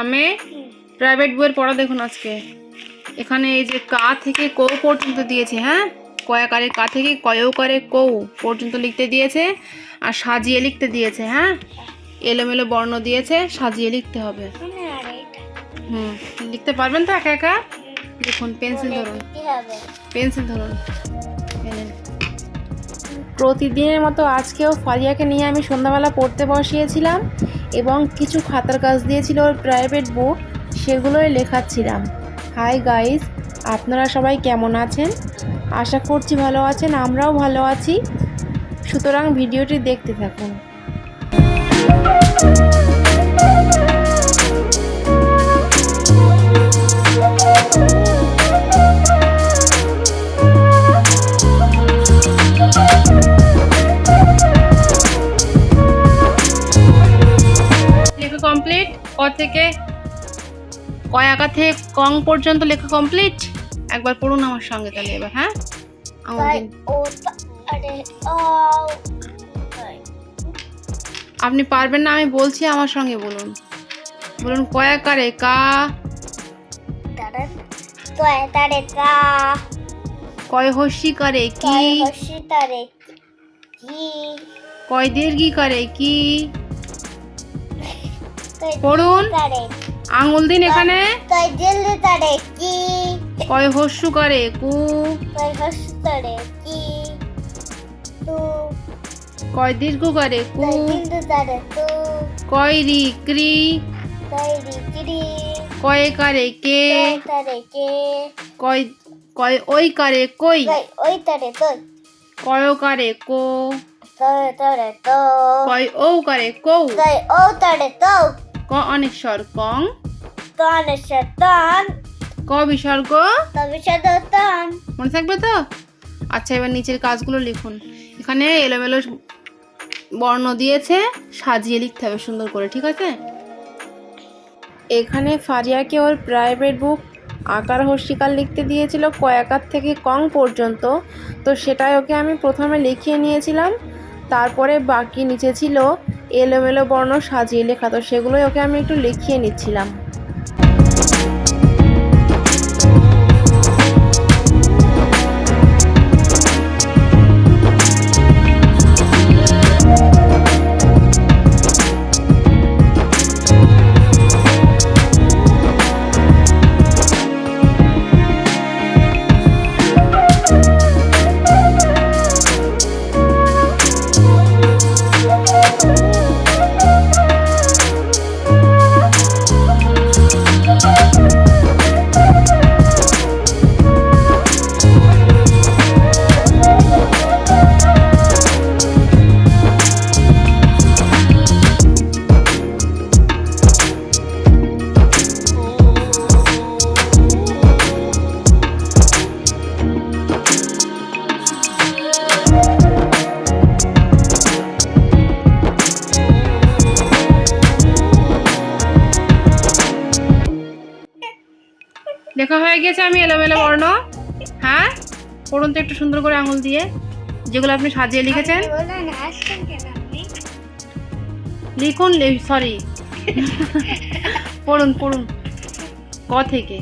আমি প্রাইভেট বইয়ের পড়া দেখুন আজকে। এখানে এই যে কা থেকে কৌ পর্যন্ত দিয়েছে হ্যাঁ? কয়াকারে কা থেকে কয়কারে কৌ পর্যন্ত লিখতে দিয়েছে আর সাজিয়ে লিখতে দিয়েছে হ্যাঁ? এলোমেলো বর্ণ দিয়েছে, সাজিয়ে লিখতে হবে। হুম, লিখতে পারবেন তো একা একা? দেখুন, পেন্সিল ধরুন। পেন্সিল ধরুন। প্রতিদিনের মতো আজকেও ফারিয়াকে নিয়ে আমি সন্ধ্যাবেলা পড়তে বসিয়েছিলাম। এবং কিছু খাতার কাজ দিয়েছিল ওর প্রাইভেট বুক সেগুলোই লেখাচ্ছিলাম। হাই গাইজ আপনারা সবাই কেমন আছেন? আশা করছি ভালো আছেন, আমরাও ভালো আছি। সুতরাং ভিডিওটি দেখতে থাকুন। কমপ্লিট ক থেকে কয়াকা থেকে কং পর্যন্ত লেখা কমপ্লিট একবার পড়ুন আমার সঙ্গে তাহলে এবার হ্যাঁ। আপনি পারবেন না আমি বলছি আমার সঙ্গে বলুন। বলুন কয়াকারে কা? তয় তারে কা? কয় হস্যি করে কি? কি? কয় দীর্ঘি করে কি? পড়ুন। আঙুল দিন এখানে। কয় হস্যু করে? কু। কয় দীর্ঘ করে? কু। কয় রি ক্রি। কয় কারে কে? কয় কয় ওই কারে কই? ওই তারে তয় কয় কারে কো। তারে তো কয় ও কারে কৌ। তয় ও তারে তো ক অনেশ্বর কং? তনে। শতান ক বিসর্গ তবে শতান মনে থাকবে তো? আচ্ছা এবার নিচের কাজগুলো লিখুন। এখানে এলোমেলো বর্ণ দিয়েছে সাজিয়ে লিখতে হবে সুন্দর করে ঠিক আছে? এখানে ফারিয়াকে ওর প্রাইভেট বুক আকার হস্যিকার লিখতে দিয়েছিল কয়াকার থেকে কং পর্যন্ত। তো সেটাই ওকে আমি প্রথমে লিখিয়ে নিয়েছিলাম। তারপরে বাকি নিচে ছিল এলোমেলো বর্ণ সাজিয়ে লেখা, তো সেগুলোই ওকে আমি একটু লিখিয়ে নিচ্ছিলাম। হ্যাঁ? পড়ুন তো একটু সুন্দর করে আঙুল দিয়ে। যেগুলো আপনি সাজিয়ে লিখেছেন। লিখুন সরি পড়ুন পড়ুন। ক থেকে?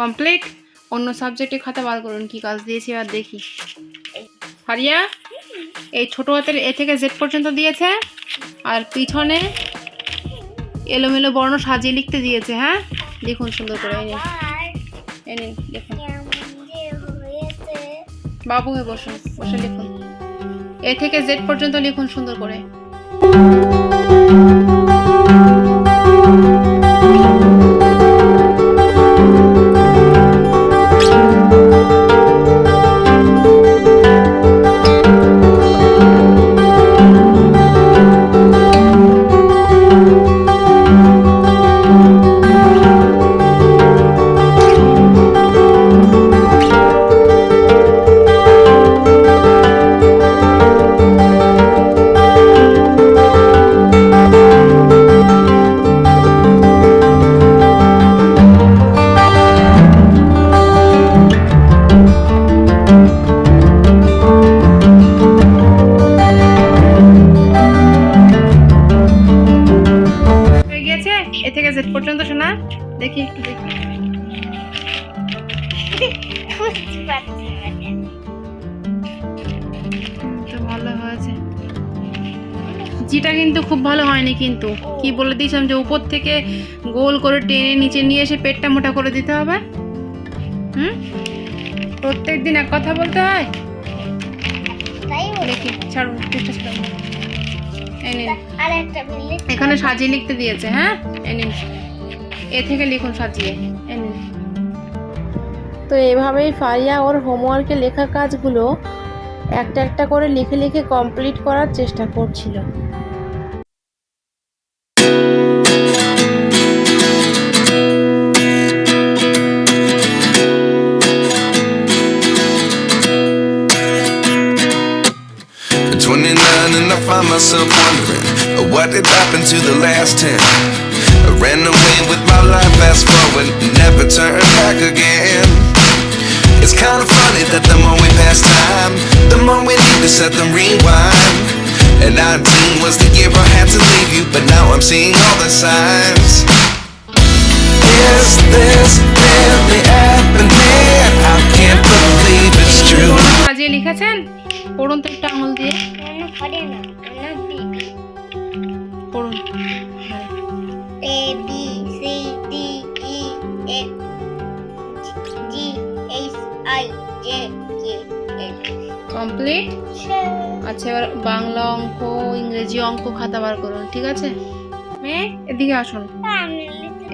কমপ্লিট অন্য সাবজেক্টে খাতা বার করুন কি কাজ দিয়েছি আর দেখি। হারিয়া? এই ছোট হাতের এ থেকে জেড পর্যন্ত দিয়েছে? আর পিছনে এলোমেলো বর্ণ সাজিয়ে লিখতে দিয়েছে হ্যাঁ? দেখুন সুন্দর করে এনে এনে হয়েছে বাবু হয়ে বসুন, বসে লিখুন। এ থেকে জেড পর্যন্ত লিখুন সুন্দর করে। তো ভালো হয়েছে। জিটা কিন্তু খুব ভালো হয়নি কিন্তু। কি বলে দিয়েছিলাম যে উপর থেকে গোল করে টেনে নিচে নিয়ে এসে পেটটা মোটা করে দিতে হবে। হুম? প্রত্যেক দিন এক কথা বলতে হয়? দেখি, ছাড়ো এখানে সাজিয়ে লিখতে দিয়েছে হ্যাঁ? এ নিন। এ থেকে লিখুন সাজিয়ে। এ নিন। তো এভাবেই ফারিয়া ওর হোমওয়ার্কে লেখা কাজগুলো একটা একটা করে লিখে লিখে কমপ্লিট করার চেষ্টা করছিল At 29 and I find myself wondering uh, what did happen to the last 10. I ran away with my life, fast forward, never turn back again. It's kind of funny that the more we pass time, the more we need to set them rewind. And 19 was the year I had to leave you, but now I'm seeing all the signs. Is this really happening? I can't believe it's true. সাজিয়ে লিখেছেন পড়ুন তো একটা আঙুল দিয়ে মনে পড়ে না মনে বি পড়ুন A B C D E F G H I J K complete আচ্ছা এবার বাংলা অঙ্ক ইংরেজি অঙ্ক খাতা বার করুন ঠিক আছে? মেয়ে এদিকে আসুন।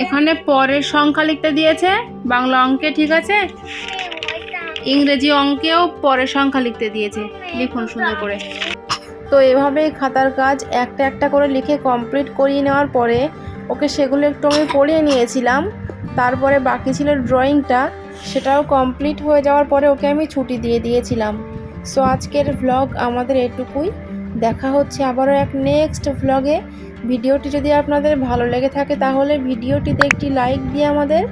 এখানে পরের সংখ্যা লিখতে দিয়েছে বাংলা অঙ্কে ঠিক আছে? ইংরেজি অঙ্কেও পরের সংখ্যা লিখতে দিয়েছে। লিখুন সুন্দর করে। তো এভাবে খাতার কাজ একটা একটা করে লিখে কমপ্লিট করিয়ে নেওয়ার পরে ওকে সেগুলো একটু আমি পড়িয়ে নিয়েছিলাম। তারপরে বাকি ছিল ড্রয়িংটা সেটাও কমপ্লিট হয়ে যাওয়ার পরে ওকে আমি ছুটি দিয়ে দিয়েছিলাম। সো আজকের ভ্লগ আমাদের এটুকুই। দেখা হচ্ছে আবারও এক নেক্সট ভ্লগে ভিডিওটি যদি আপনাদের ভালো লেগে থাকে তাহলে ভিডিওটিতে একটি লাইক দিয়ে আমাদের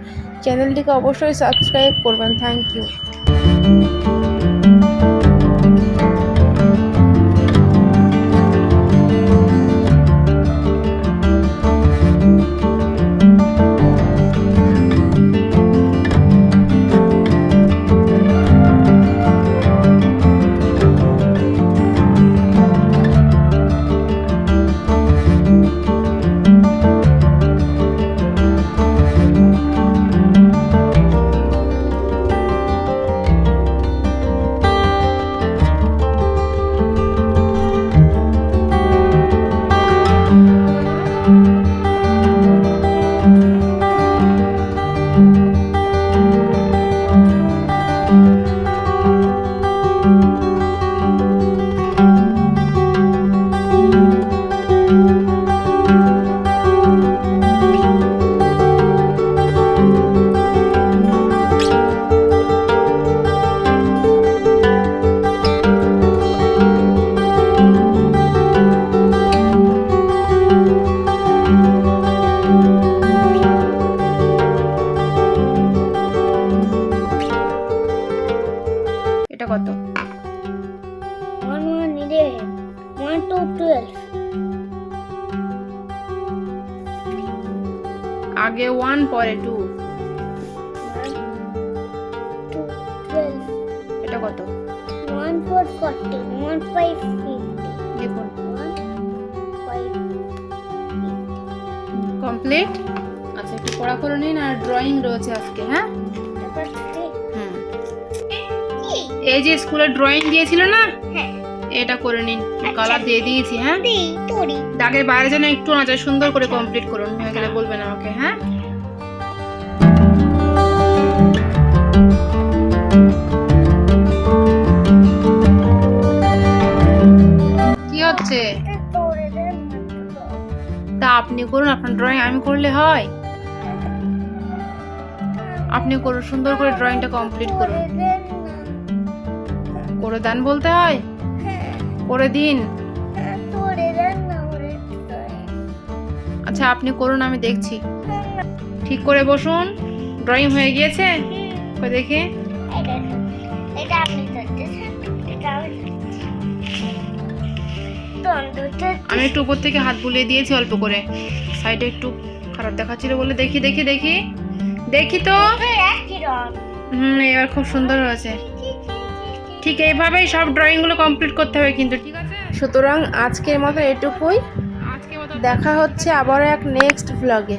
চ্যানেলটিকে অবশ্যই সাবস্ক্রাইব করবেন। Thank you one eleven one two twelve আগে ওয়ান পরে টু এটা কত? One four forty one five fifty দেখুন। ওয়ান কমপ্লিট আচ্ছা একটু পড়া করে নিন আর ড্রয়িং রয়েছে আজকে হ্যাঁ? এই যে স্কুলে ড্রয়িং দিয়েছিল না? হ্যাঁ। এটা করে নিন। কালার দিয়ে দিয়েছি হ্যাঁ? দাগের বাইরে যেন একটু না যায় সুন্দর করে কমপ্লিট করুন। হয়ে গেলে বলবেন আমাকে হ্যাঁ? কি হচ্ছে? তা আপনি করুন আপনার ড্রয়িং আমি করলে হয়? আপনি করুন সুন্দর করে ড্রয়িংটা কমপ্লিট করুন। করে দেন বলতে হ্যাঁ? করে দিন। আচ্ছা আপনি করুন আমি দেখছি। ঠিক করে বসুন। ড্রয়িং হয়ে গিয়েছে? দেখি। আমি একটু উপর থেকে হাত বুলিয়ে দিয়েছি অল্প করে। সাইডে একটু খারাপ দেখাচ্ছিল বলে দেখি দেখি দেখি। দেখি তো। হুম এবার খুব সুন্দর হয়েছে। ঠিক এইভাবেই সব ড্রয়িংগুলো কমপ্লিট করতে হবে কিন্তু। ঠিক আছে? সুতরাং আজকের মতো এটুকুই। দেখা হচ্ছে আবারও এক নেক্সট ভ্লগে